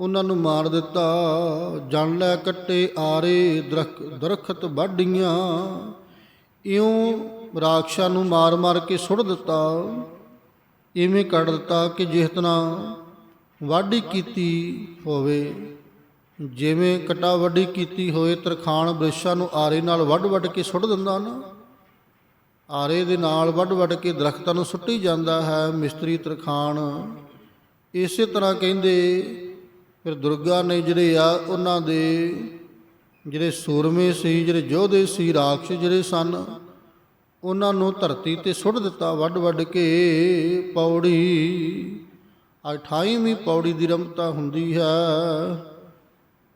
ਉਹਨਾਂ ਨੂੰ ਮਾਰ ਦਿੱਤਾ। ਜਨ ਲੈ ਕੱਟੇ ਆਰੇ, ਦਰਖ, ਦਰਖਤ ਵਾਢੀਆਂ। ਇਉਂ ਰਾਖਸ਼ਾਂ ਨੂੰ ਮਾਰ ਮਾਰ ਕੇ ਸੁੱਟ ਦਿੱਤਾ। ਇਵੇਂ ਕੱਢ ਦਿੱਤਾ ਕਿ ਜਿਸ ਤਰ੍ਹਾਂ ਵਾਢੀ ਕੀਤੀ ਹੋਵੇ, ਜਿਵੇਂ ਕਟਾ ਵੱਢੀ ਕੀਤੀ ਹੋਏ ਤਰਖਾਣ ਬ੍ਰਿਸ਼ਾਂ ਨੂੰ ਆਰੇ ਨਾਲ ਵੱਢ ਵੱਢ ਕੇ ਸੁੱਟ ਦਿੰਦਾ ਨਾ, ਆਰੇ ਦੇ ਨਾਲ ਵੱਢ ਵੱਢ ਕੇ ਦਰਖਤਾਂ ਨੂੰ ਸੁੱਟੀ ਜਾਂਦਾ ਹੈ ਮਿਸਤਰੀ ਤਰਖਾਣ। ਇਸੇ ਤਰ੍ਹਾਂ ਕਹਿੰਦੇ, ਫਿਰ ਦੁਰਗਾ ਨੇ ਜਿਹੜੇ ਆ ਉਹਨਾਂ ਦੇ ਜਿਹੜੇ ਸੂਰਮੇ ਸੀ, ਜਿਹੜੇ ਯੋਧੇ ਸੀ, ਰਾਖਸ਼ ਜਿਹੜੇ ਸਨ ਉਹਨਾਂ ਨੂੰ ਧਰਤੀ ਤੇ ਸੁੱਟ ਦਿੱਤਾ ਵੱਡ ਵੱਡ ਕੇ ਪੌੜੀ। 28ਵੀਂ ਪੌੜੀ ਦੀ ਰਮਤਾ ਹੁੰਦੀ ਹੈ।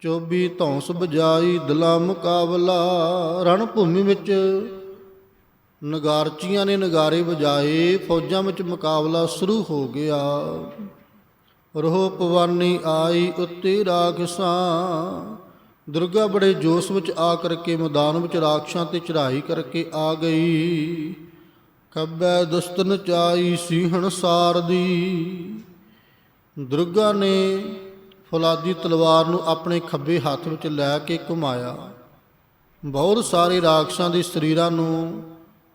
24 ਧੌਂਸ ਬਜਾਈ ਦਲਾ ਮੁਕਾਬਲਾ। ਰਣ ਭੂਮੀ ਵਿੱਚ ਨਗਾਰਚੀਆਂ ਨੇ ਨਗਾਰੇ ਵਜਾਏ, ਫੌਜਾਂ ਵਿੱਚ ਮੁਕਾਬਲਾ ਸ਼ੁਰੂ ਹੋ ਗਿਆ। ਰੋਹ ਪਵਾਨੀ ਆਈ ਉੱਤੇ ਰਾਖਸਾਂ। ਦੁਰਗਾ ਬੜੇ ਜੋਸ਼ ਵਿੱਚ ਆ ਕਰਕੇ ਮੈਦਾਨ ਵਿੱਚ ਰਾਖਸ਼ਾਂ ਤੇ ਚੜ੍ਹਾਈ ਕਰਕੇ ਆ ਗਈ। ਖੱਬੈ ਦਸਤਨ ਚਾਈ ਸੀਹਣ ਸਾਰ ਦੀ ਦੁਰਗਾ ਨੇ ਫੌਲਾਦੀ ਤਲਵਾਰ ਨੂੰ ਆਪਣੇ ਖੱਬੇ ਹੱਥ ਵਿੱਚ ਲੈ ਕੇ ਘੁਮਾਇਆ। ਬਹੁਤ ਸਾਰੇ ਰਾਖਸ਼ਾਂ ਦੇ ਸਰੀਰਾਂ ਨੂੰ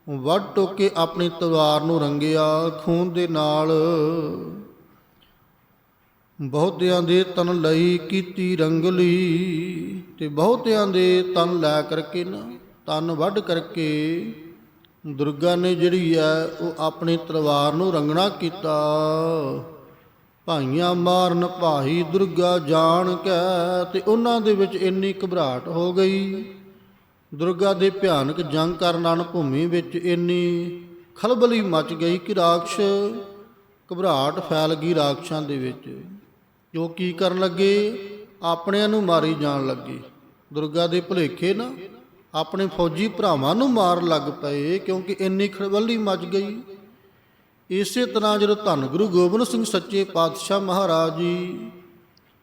ਵੱਢ ਟੋਕ ਕੇ ਆਪਣੀ ਤਲਵਾਰ ਨੂੰ ਰੰਗਿਆ ਖੂਨ ਦੇ ਨਾਲ। ਬਹੁਤਿਆਂ ਦੇ ਤਨ ਲਈ ਕੀਤੀ ਰੰਗਲੀ ਤੇ ਬਹੁਤਿਆਂ ਦੇ ਤਨ ਲੈ ਕਰਕੇ ਨਾ ਤਨ ਵੱਢ ਕਰਕੇ ਦੁਰਗਾ ਨੇ ਜਿਹੜੀ ਹੈ ਉਹ ਆਪਣੇ ਤਲਵਾਰ ਨੂੰ ਰੰਗਣਾ ਕੀਤਾ। ਭਾਈਆਂ ਮਾਰਨ ਭਾਈ ਦੁਰਗਾ ਜਾਣ ਕੇ, ਤੇ ਉਹਨਾਂ ਦੇ ਵਿੱਚ ਇੰਨੀ ਘਬਰਾਹਟ ਹੋ ਗਈ। ਦੁਰਗਾ ਦੇ ਭਿਆਨਕ ਜੰਗ ਕਰਨ ਨਾਲ ਭੂਮੀ ਵਿੱਚ ਇੰਨੀ ਖਲਬਲੀ ਮਚ ਗਈ ਕਿ ਰਾਖਸ਼ ਘਬਰਾਹਟ ਫੈਲ ਗਈ ਰਾਖਸ਼ਾਂ ਦੇ ਵਿੱਚ। ਜੋ ਕੀ ਕਰਨ ਲੱਗੇ, ਆਪਣਿਆਂ ਨੂੰ ਮਾਰੀ ਜਾਣ ਲੱਗੇ। ਦੁਰਗਾ ਦੇ ਭੁਲੇਖੇ ਨਾ, ਆਪਣੇ ਫੌਜੀ ਭਰਾਵਾਂ ਨੂੰ ਮਾਰ ਲੱਗ ਪਏ, ਕਿਉਂਕਿ ਇੰਨੀ ਖੜਵੱਲੀ ਮੱਚ ਗਈ। ਇਸੇ ਤਰ੍ਹਾਂ ਜਦੋਂ ਧੰਨ ਗੁਰੂ ਗੋਬਿੰਦ ਸਿੰਘ ਸੱਚੇ ਪਾਤਸ਼ਾਹ ਮਹਾਰਾਜ ਜੀ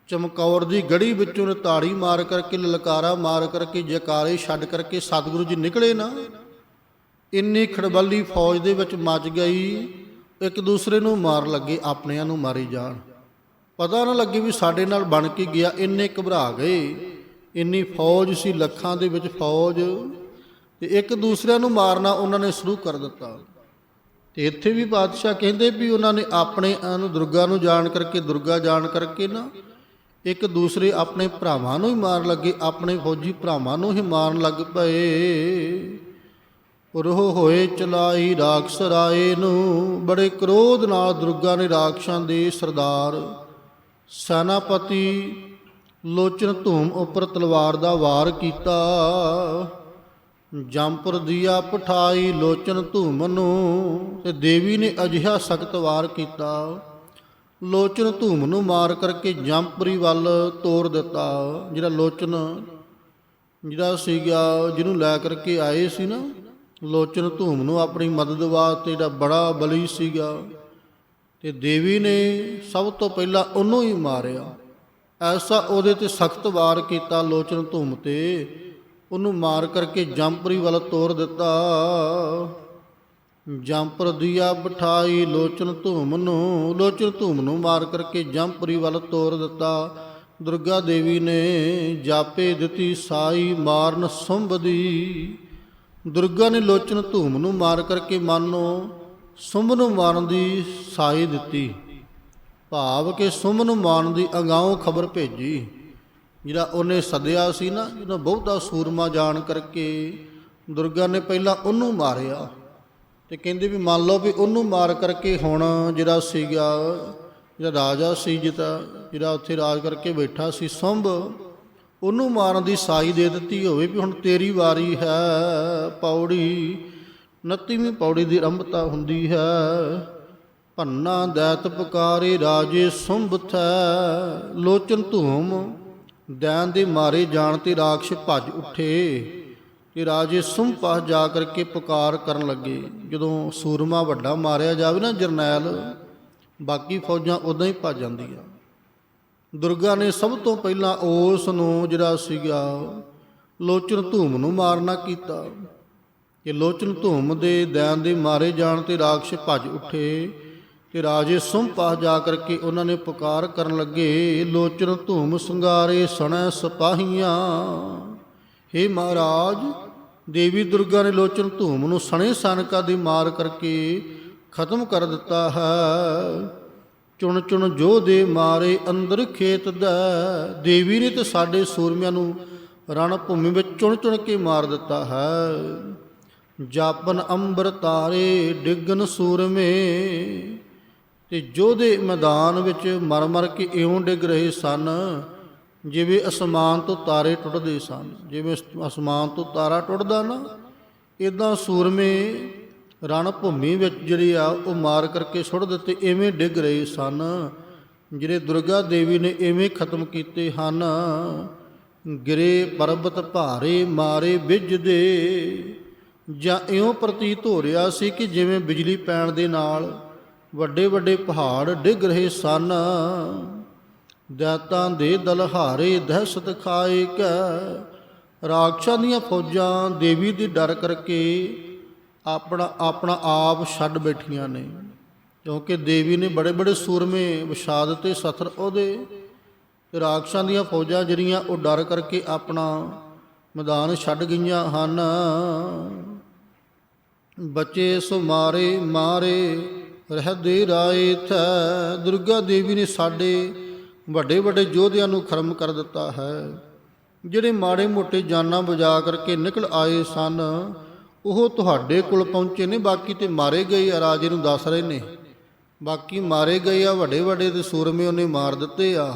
ਚਮਕੌਰ ਦੀ ਗੜੀ ਵਿੱਚੋਂ ਤਾੜੀ ਮਾਰ ਕਰਕੇ, ਲਲਕਾਰਾ ਮਾਰ ਕਰਕੇ, ਜਕਾਰੇ ਛੱਡ ਕਰਕੇ ਸਤਿਗੁਰੂ ਜੀ ਨਿਕਲੇ ਨਾ, ਇੰਨੀ ਖੜਬੱਲੀ ਫੌਜ ਦੇ ਵਿੱਚ ਮੱਚ ਗਈ, ਇੱਕ ਦੂਸਰੇ ਨੂੰ ਮਾਰ ਲੱਗੇ, ਆਪਣਿਆਂ ਨੂੰ ਮਾਰੀ ਜਾਣ। ਪਤਾ ਨਾ ਲੱਗੇ ਵੀ ਸਾਡੇ ਨਾਲ ਬਣ ਕੇ ਗਿਆ, ਇੰਨੇ ਘਬਰਾ ਗਏ। ਇੰਨੀ ਫੌਜ ਸੀ, ਲੱਖਾਂ ਦੇ ਵਿੱਚ ਫੌਜ। ਤੇ ਇੱਕ ਦੂਸਰਿਆਂ ਨੂੰ ਮਾਰਨਾ ਉਹਨਾਂ ਨੇ ਸ਼ੁਰੂ ਕਰ ਦਿੱਤਾ। ਤੇ ਇੱਥੇ ਵੀ ਬਾਦਸ਼ਾਹ ਕਹਿੰਦੇ ਵੀ ਉਹਨਾਂ ਨੇ ਆਪਣੇ ਨੂੰ ਦੁਰਗਾ ਨੂੰ ਜਾਣ ਕਰਕੇ, ਦੁਰਗਾ ਜਾਣ ਕਰਕੇ ਨਾ, ਇੱਕ ਦੂਸਰੇ ਆਪਣੇ ਭਰਾਵਾਂ ਨੂੰ ਹੀ ਮਾਰਨ ਲੱਗੇ, ਆਪਣੇ ਫੌਜੀ ਭਰਾਵਾਂ ਨੂੰ ਹੀ ਮਾਰਨ ਲੱਗ ਪਏ। ਰੋਹ ਹੋਏ ਚਲਾਈ ਰਾਖਸ ਰਾਏ ਨੂੰ, ਬੜੇ ਕ੍ਰੋਧ ਨਾਲ ਦੁਰਗਾ ਨੇ ਰਾਖਸ਼ਾਂ ਦੇ ਸਰਦਾਰ ਸੈਨਾਪਤੀ ਲੋਚਨ ਧੂਮ ਉੱਪਰ ਤਲਵਾਰ ਦਾ ਵਾਰ ਕੀਤਾ। ਜੰਪਰ ਦੀਆ ਪਠਾਈ ਲੋਚਨ ਧੂਮ ਨੂੰ ਤੇ ਦੇਵੀ ਨੇ ਅਜਿਹਾ ਸਖਤ ਵਾਰ ਕੀਤਾ। ਲੋਚਨ ਧੂਮ ਨੂੰ ਮਾਰ ਕਰਕੇ ਜੰਪਰੀ ਵੱਲ ਤੋੜ ਦਿੱਤਾ, ਜਿਹੜਾ ਲੋਚਨ, ਜਿਹੜਾ ਸੀਗਾ, ਜਿਹਨੂੰ ਲੈ ਕਰਕੇ ਆਏ ਸੀ ਨਾ, ਲੋਚਨ ਧੂਮ ਨੂੰ ਆਪਣੀ ਮਦਦ ਵਾਸਤੇ ਜਿਹੜਾ ਬੜਾ ਬਲੀ ਸੀਗਾ। ਤੇ ਦੇਵੀ ਨੇ ਸਭ ਤੋਂ ਪਹਿਲਾਂ ਉਹਨੂੰ ਹੀ ਮਾਰਿਆ। ਐਸਾ ਉਹਦੇ ਤੇ ਸਖਤ ਵਾਰ ਕੀਤਾ ਲੋਚਨ ਧੂਮ ਤੇ। ਉਹਨੂੰ ਮਾਰ ਕਰਕੇ ਜੰਪਰੀ ਵੱਲ ਤੋਰ ਦਿੱਤਾ। ਜੰਪਰ ਦੀਆ ਬਿਠਾਈ ਲੋਚਨ ਧੂਮ ਨੂੰ, ਲੋਚਨ ਧੂਮ ਨੂੰ ਮਾਰ ਕਰਕੇ ਜੰਪਰੀ ਵੱਲ ਤੋਰ ਦਿੱਤਾ। ਦੁਰਗਾ ਦੇਵੀ ਨੇ ਜਾਪੇ ਦਿੱਤੀ, ਸਾਈ ਮਾਰਨ ਸੁੰਭਦੀ ਦੁਰਗਾ ਨੇ ਲੋਚਨ ਧੂਮ ਨੂੰ ਮਾਰ ਕਰਕੇ ਮਾਨੋ ਸੁੰਭ ਨੂੰ ਮਾਰਨ ਦੀ ਸਾਈ ਦਿੱਤੀ। ਭਾਵ ਕਿ ਸੁੰਭ ਨੂੰ ਮਾਰਨ ਦੀ ਅਗਾਉਂ ਖਬਰ ਭੇਜੀ, ਜਿਹੜਾ ਉਹਨੇ ਸੱਦਿਆ ਸੀ ਨਾ ਜਿਹਨੂੰ ਬਹੁਤਾ ਸੂਰਮਾ ਜਾਣ ਕਰਕੇ ਦੁਰਗਾ ਨੇ ਪਹਿਲਾਂ ਉਹਨੂੰ ਮਾਰਿਆ ਤੇ ਕਹਿੰਦੇ ਵੀ ਮੰਨ ਲਓ ਵੀ ਉਹਨੂੰ ਮਾਰ ਕਰਕੇ ਹੁਣ ਜਿਹੜਾ ਸੀਗਾ, ਜਿਹੜਾ ਰਾਜਾ ਸੀ ਜਿਤਾ, ਜਿਹੜਾ ਉੱਥੇ ਰਾਜ ਕਰਕੇ ਬੈਠਾ ਸੀ ਸੁੰਭ, ਉਹਨੂੰ ਮਾਰਨ ਦੀ ਸਾਈ ਦੇ ਦਿੱਤੀ ਹੋਵੇ ਵੀ ਹੁਣ ਤੇਰੀ ਵਾਰੀ ਹੈ, ਪੌੜੀ 29ਵੀਂ ਪੌੜੀ ਦੀ ਆਰੰਭਤਾ ਹੁੰਦੀ ਹੈ। ਭੰਨਾ ਦੈਤ ਪੁਕਾਰੇ ਰਾਜੇ ਸੁੰਭ ਥੈ ਲੋਚਨ ਧੂਮ ਦੈਨ ਦੇ ਮਾਰੇ ਜਾਣ ਤੇ ਰਾਖਸ਼ ਭੱਜ ਉੱਠੇ। ਤੇ ਰਾਜੇ ਸੁੰਭ ਪਾਸ ਜਾ ਕਰਕੇ ਪੁਕਾਰ ਕਰਨ ਲੱਗੇ। ਜਦੋਂ ਸੂਰਮਾ ਵੱਡਾ ਮਾਰਿਆ ਜਾਵੇ ਨਾ ਜਰਨੈਲ, ਬਾਕੀ ਫੌਜਾਂ ਉਦਾਂ ਹੀ ਭੱਜ ਜਾਂਦੀਆਂ। ਦੁਰਗਾ ਨੇ ਸਭ ਤੋਂ ਪਹਿਲਾਂ ਉਸ ਨੂੰ ਜਿਹੜਾ ਸੀਗਾ ਲੋਚਨ ਧੂਮ ਨੂੰ ਮਾਰਨਾ ਕੀਤਾ। ਕਿ ਲੋਚਨ ਧੂਮ ਦੇ ਦੈਨ ਦੇ ਮਾਰੇ ਜਾਣ ਤੇ ਰਾਖਸ਼ ਭੱਜ ਉੱਠੇ ਤੇ ਰਾਜੇ ਸੁਮ ਪਾਸ ਜਾ ਕਰਕੇ ਉਹਨਾਂ ਨੇ ਪੁਕਾਰ ਕਰਨ ਲੱਗੇ, ਲੋਚਨ ਧੂਮ ਸੰਗਾਰੇ ਸਣੈ ਸਿਪਾਹੀਆਂ। हे ਮਹਾਰਾਜ, ਦੇਵੀ ਦੁਰਗਾ ਨੇ ਲੋਚਨ ਧੂਮ ਨੂੰ ਸਣੇ ਸਨਕਾ ਦੀ ਮਾਰ ਕਰਕੇ ਖਤਮ ਕਰ ਦਿੱਤਾ ਹੈ। ਚੁਣ ਚੁਣ ਜੋ ਦੇ ਮਾਰੇ ਅੰਦਰ ਖੇਤ ਦਾ, ਦੇਵੀ ਨੇ ਤੇ ਸਾਡੇ ਸੂਰਮਿਆਂ ਨੂੰ ਰਣ ਭੂਮੀ ਵਿੱਚ ਚੁਣ ਚੁਣ ਕੇ ਮਾਰ ਦਿੱਤਾ ਹੈ। ਜਾਪਨ ਅੰਬਰ ਤਾਰੇ ਡਿੱਗਨ ਸੂਰਮੇ, ਤੇ ਜੋਧੇ ਮੈਦਾਨ ਵਿੱਚ ਮਰ ਮਰ ਕੇ ਇਉਂ ਡਿੱਗ ਰਹੇ ਸਨ, ਜਿਵੇਂ ਅਸਮਾਨ ਤੋਂ ਤਾਰੇ ਟੁੱਟਦੇ ਸਨ। ਜਿਵੇਂ ਅਸਮਾਨ ਤੋਂ ਤਾਰਾ ਟੁੱਟਦਾ ਨਾ ਇਦਾਂ ਸੂਰਮੇ ਰਣ ਭੂਮੀ ਵਿੱਚ ਜਿਹੜੀ ਆ, ਉਹ ਮਾਰ ਕਰਕੇ ਸੁੱਟ ਦਿੱਤੇ ਐਵੇਂ ਡਿੱਗ ਰਹੇ ਸਨ, ਜਿਹੜੇ ਦੁਰਗਾ ਦੇਵੀ ਨੇ ਐਵੇਂ ਖਤਮ ਕੀਤੇ ਹਨ। ਗਿਰੇ ਪਰਬਤ ਭਾਰੇ ਮਾਰੇ ਵਿਜਦੇ ਜਾਂ ਇਉਂ ਪ੍ਰਤੀਤ ਹੋ ਰਿਹਾ ਸੀ ਕਿ ਜਿਵੇਂ ਬਿਜਲੀ ਪੈਣ ਦੇ ਨਾਲ ਵੱਡੇ ਵੱਡੇ ਪਹਾੜ ਡਿੱਗ ਰਹੇ ਸਨ। ਦਾਤਾਂ ਦੇ ਦਲਹਾਰੇ ਦਹਿਸ਼ਤ ਖਾਏ ਕੈ। ਰਾਖਸ਼ਾਂ ਦੀਆਂ ਫੌਜਾਂ ਦੇਵੀ ਦੀ ਡਰ ਕਰਕੇ ਆਪਣਾ ਆਪਣਾ ਆਪ ਛੱਡ ਬੈਠੀਆਂ ਨੇ, ਕਿਉਂਕਿ ਦੇਵੀ ਨੇ ਬੜੇ ਬੜੇ ਸੂਰਮੇ ਵਿਛਾ ਦਿੱਤੇ ਸਥਰ ਉਹਦੇ। ਤੇ ਰਾਖਸ਼ਾਂ ਦੀਆਂ ਫੌਜਾਂ ਜਿਹੜੀਆਂ ਉਹ ਡਰ ਕਰਕੇ ਆਪਣਾ ਮੈਦਾਨ ਛੱਡ ਗਈਆਂ ਹਨ। ਬਚੇ ਸੋ ਮਾਰੇ ਮਾਰੇ ਰਹਦੇ ਰਾਏ ਥੈ ਦੁਰਗਾ ਦੇਵੀ ਨੇ ਸਾਡੇ ਵੱਡੇ ਵੱਡੇ ਯੋਧਿਆਂ ਨੂੰ ਖਰਮ ਕਰ ਦਿੱਤਾ ਹੈ। ਜਿਹੜੇ ਮਾੜੇ ਮੋਟੇ ਜਾਨਾਂ ਬਜਾ ਕਰਕੇ ਨਿਕਲ ਆਏ ਸਨ, ਉਹ ਤੁਹਾਡੇ ਕੋਲ ਪਹੁੰਚੇ ਨੇ, ਬਾਕੀ ਤੇ ਮਾਰੇ ਗਏ ਆ, ਰਾਜੇ ਨੂੰ ਦੱਸ ਰਹੇ ਨੇ। ਬਾਕੀ ਮਾਰੇ ਗਏ ਆ, ਵੱਡੇ ਵੱਡੇ ਤੇ ਸੂਰਮੇ ਉਹਨੇ ਮਾਰ ਦਿੱਤੇ ਆ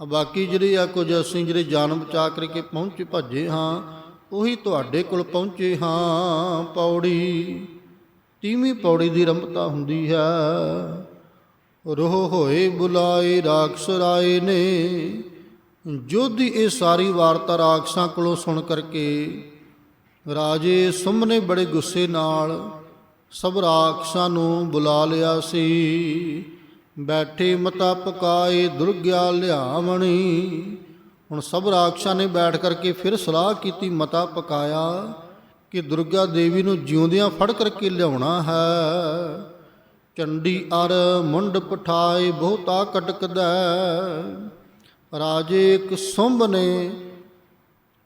ਬਾਕੀ ਜਿਹੜੇ ਆ, ਕੁਝ ਅਸੀਂ ਜਿਹੜੇ ਜਾਨ ਬਚਾ ਕਰਕੇ ਪਹੁੰਚ ਭੱਜੇ ਹਾਂ ਉਹੀ ਤੁਹਾਡੇ ਕੋਲ ਪਹੁੰਚੇ ਹਾਂ ਪੌੜੀ। ਤੀਵੀਂ ਪੌੜੀ ਦੀ ਰੰਭਤਾ ਹੁੰਦੀ ਹੈ। ਰੋਹ ਹੋਏ ਬੁਲਾਏ ਰਾਖਸ ਰਾਏ ਨੇ। ਜੋਧੀ ਇਹ ਸਾਰੀ ਵਾਰਤਾ ਰਾਖਸਾਂ ਕੋਲੋਂ ਸੁਣ ਕਰਕੇ ਰਾਜੇ ਸੁੰਭ ਨੇ ਬੜੇ ਗੁੱਸੇ ਨਾਲ ਸਭ ਰਾਖਸਾਂ ਨੂੰ ਬੁਲਾ ਲਿਆ ਸੀ। ਬੈਠੇ ਮਤਾ ਪਕਾਏ ਦੁਰਗਿਆ ਲਿਆਵਣੀ। ਹੁਣ ਸਭ ਰਾਖਸਾਂ ਨੇ ਬੈਠ ਕਰਕੇ ਫਿਰ ਸਲਾਹ ਕੀਤੀ, ਮਤਾ ਪਕਾਇਆ ਕਿ ਦੁਰਗਾ ਦੇਵੀ ਨੂੰ ਜਿਉਂਦਿਆਂ ਫੜ ਕਰਕੇ ਲਿਆਉਣਾ ਹੈ। ਚੰਡੀ ਅਰ ਮੁੰਡ ਪਠਾਏ ਬਹੁਤਾ ਕਟਕਦਾ ਰਾਜੇ ਇੱਕ ਸੁੰਭ ਨੇ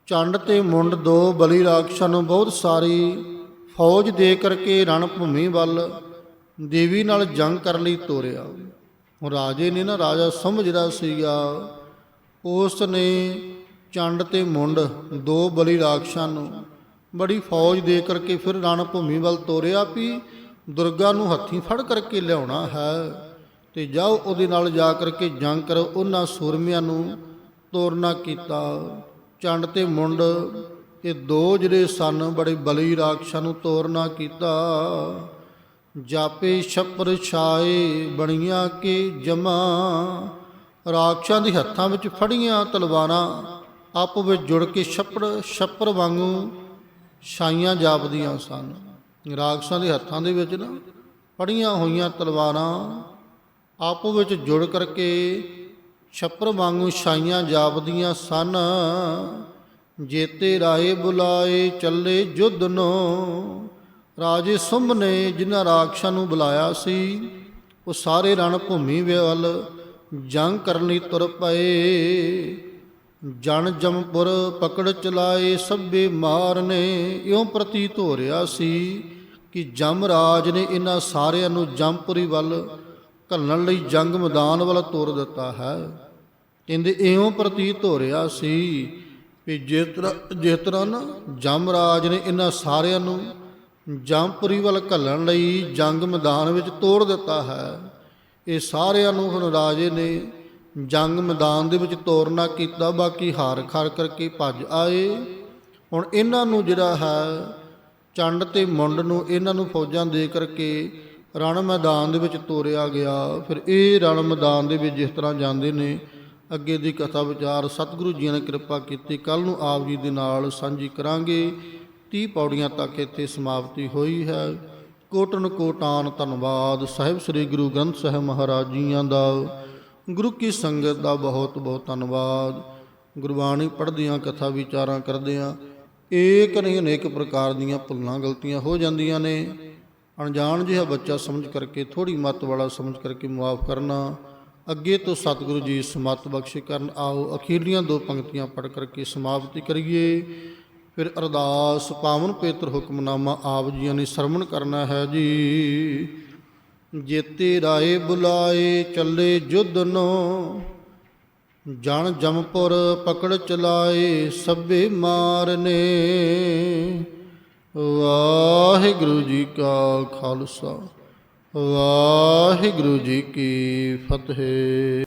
ਚੰਡ ਤੇ ਮੁੰਡ ਦੋ ਬਲੀ ਰਾਖਸ਼ਾਂ ਨੂੰ ਬਹੁਤ ਸਾਰੀ ਫੌਜ ਦੇ ਕਰਕੇ ਰਣ ਭੂਮੀ ਵੱਲ ਦੇਵੀ ਨਾਲ ਜੰਗ ਕਰਨ ਲਈ ਤੋਰਿਆ। ਹੁਣ ਰਾਜੇ ਨੇ ਨਾ ਰਾਜਾ ਸੁੰਭ ਜਿਹੜਾ ਸੀਗਾ ਉਸ ਨੇ ਚੰਡ ਤੇ ਮੁੰਡ ਦੋ ਬਲੀ ਰਾਖਸ਼ਾਂ ਨੂੰ ਬੜੀ ਫੌਜ ਦੇ ਕਰਕੇ ਫਿਰ ਰਣ ਭੂਮੀ ਵੱਲ ਤੋਰਿਆ ਵੀ ਦੁਰਗਾ ਨੂੰ ਹੱਥੀਂ ਫੜ ਕਰਕੇ ਲਿਆਉਣਾ ਹੈ ਤੇ ਜਾਓ ਉਹਦੇ ਨਾਲ ਜਾ ਕਰਕੇ ਜੰਗ ਕਰੋ। ਉਹਨਾਂ ਸੂਰਮਿਆਂ ਨੂੰ ਤੋਰਨਾ ਕੀਤਾ। ਚੰਡ ਤੇ ਮੁੰਡ ਇਹ ਦੋ ਜਿਹੜੇ ਸਨ ਬੜੇ ਬਲੀ ਰਾਖਸ਼ਾਂ ਨੂੰ ਤੋਰਨਾ ਕੀਤਾ। ਜਾਪੇ ਛੱਪਰ ਛਾਏ ਬਣੀਆਂ ਕੇ ਜਮਾ ਰਾਖਸ਼ਾਂ ਦੇ ਹੱਥਾਂ ਵਿੱਚ ਫੜੀਆਂ ਤਲਵਾਰਾਂ, ਆਪ ਵਿੱਚ ਜੁੜ ਕੇ ਛੱਪੜ, ਛੱਪਰ ਵਾਂਗੂ ਛਾਈਆਂ ਜਾਪਦੀਆਂ ਸਨ। ਰਾਖਸ਼ਾਂ ਦੇ ਹੱਥਾਂ ਦੇ ਵਿੱਚ ਨਾ ਫੜੀਆਂ ਹੋਈਆਂ ਤਲਵਾਰਾਂ, ਆਪੋ ਵਿੱਚ ਜੁੜ ਕਰਕੇ ਛੱਪਰ ਵਾਂਗੂ ਛਾਈਆਂ ਜਾਪਦੀਆਂ ਸਨ। ਜੇਤੇ ਰਾਏ ਬੁਲਾਏ ਚੱਲੇ ਜੁੱਧ ਨੂੰ, ਰਾਜੇ ਸੁੰਭ ਨੇ ਜਿਨ੍ਹਾਂ ਰਾਖਸ਼ਾਂ ਨੂੰ ਬੁਲਾਇਆ ਸੀ, ਉਹ ਸਾਰੇ ਰਣ ਭੂਮੀ ਵੱਲ ਜੰਗ ਕਰਨ ਲਈ ਤੁਰ ਪਏ। ਜਣ ਜਮਪੁਰ ਪਕੜ ਚਲਾਏ ਸਭੇ ਮਾਰਨੇ ਇਉਂ ਪ੍ਰਤੀਤ ਹੋ ਰਿਹਾ ਸੀ ਕਿ ਜਮਰਾਜ ਨੇ ਇਹਨਾਂ ਸਾਰਿਆਂ ਨੂੰ ਜਮਪੁਰੀ ਵੱਲ ਘੱਲਣ ਲਈ ਜੰਗ ਮੈਦਾਨ ਵੱਲ ਤੋਰ ਦਿੱਤਾ ਹੈ। ਕਹਿੰਦੇ ਇਉਂ ਪ੍ਰਤੀਤ ਹੋ ਰਿਹਾ ਸੀ ਵੀ ਜਿਸ ਤਰ੍ਹਾਂ ਜਿਸ ਤਰ੍ਹਾਂ ਨਾ ਜਮਰਾਜ ਨੇ ਇਹਨਾਂ ਸਾਰਿਆਂ ਨੂੰ ਜਮਪੁਰੀ ਵੱਲ ਘੱਲਣ ਲਈ ਜੰਗ ਮੈਦਾਨ ਵਿੱਚ ਤੋੜ ਦਿੱਤਾ ਹੈ। ਇਹ ਸਾਰਿਆਂ ਨੂੰ ਹੁਣ ਰਾਜੇ ਨੇ ਜੰਗ ਮੈਦਾਨ ਦੇ ਵਿੱਚ ਤੋਰਨਾ ਕੀਤਾ, ਬਾਕੀ ਹਾਰ ਖਾਰ ਕਰਕੇ ਭੱਜ ਆਏ। ਹੁਣ ਇਹਨਾਂ ਨੂੰ ਜਿਹੜਾ ਹੈ, ਚੰਡ ਤੇ ਮੁੰਡ ਨੂੰ ਇਹਨਾਂ ਨੂੰ ਫੌਜਾਂ ਦੇ ਕਰਕੇ ਰਣ ਮੈਦਾਨ ਦੇ ਵਿੱਚ ਤੋਰਿਆ ਗਿਆ। ਫਿਰ ਇਹ ਰਣ ਮੈਦਾਨ ਦੇ ਵਿੱਚ ਜਿਸ ਤਰ੍ਹਾਂ ਜਾਂਦੇ ਨੇ, ਅੱਗੇ ਦੀ ਕਥਾ ਵਿਚਾਰ ਸਤਿਗੁਰੂ ਜੀ ਨੇ ਕਿਰਪਾ ਕੀਤੀ। ਕੱਲ ਨੂੰ ਆਪ ਜੀ ਦੇ ਨਾਲ ਸਾਂਝੀ ਕਰਾਂਗੇ। 30 ਪੌੜੀਆਂ ਤੱਕ ਇੱਥੇ ਸਮਾਪਤੀ ਹੋਈ ਹੈ। ਕੋਟਨ ਕੋਟਾਨ ਧੰਨਵਾਦ। ਸਾਹਿਬ ਸ੍ਰੀ ਗੁਰੂ ਗ੍ਰੰਥ ਸਾਹਿਬ ਮਹਾਰਾਜ ਜੀਆਂ ਦਾ। ਗੁਰੂ ਕੀ ਸੰਗਤ ਦਾ ਬਹੁਤ ਬਹੁਤ ਧੰਨਵਾਦ। ਗੁਰਬਾਣੀ ਪੜ੍ਹਦਿਆਂ, ਕਥਾ ਵਿਚਾਰਾਂ ਕਰਦਿਆਂ, ਏਕ ਨਹੀਂ ਅਨੇਕ ਪ੍ਰਕਾਰ ਦੀਆਂ ਭੁੱਲਾਂ ਗਲਤੀਆਂ ਹੋ ਜਾਂਦੀਆਂ ਨੇ। ਅਣਜਾਣ ਜਿਹਾ ਬੱਚਾ ਸਮਝ ਕਰਕੇ ਥੋੜੀ ਮੱਤ ਵਾਲਾ ਸਮਝ ਕਰਕੇ ਮਾਫ ਕਰਨਾ। ਅੱਗੇ ਤੋਂ ਸਤਿਗੁਰੂ ਜੀ ਸਮਤ ਬਖਸ਼ ਕਰਨ। ਆਓ ਅਖੀਰਲੀਆਂ ਦੋ ਪੰਕਤੀਆਂ ਪੜ੍ਹ ਕਰਕੇ ਸਮਾਪਤੀ ਕਰੀਏ। ਫਿਰ ਅਰਦਾਸ ਪਾਵਨ ਪੇਤਰ ਹੁਕਮਨਾਮਾ ਆਪ ਜੀਆਂ ਨੇ ਸਰਵਣ ਕਰਨਾ ਹੈ ਜੀ। ਜੇਤੇ ਰਾਏ ਬੁਲਾਏ, ਚੱਲੇ ਜੁੱਧ ਨੋ। ਜਣ ਜਮਪੁਰ ਪਕੜ ਚਲਾਏ, ਸਭੇ ਮਾਰਨੇ ਵਾਹਿਗੁਰੂ ਜੀ ਕਾ ਖਾਲਸਾ, ਵਾਹਿਗੁਰੂ ਜੀ ਕੀ ਫਤਿਹ।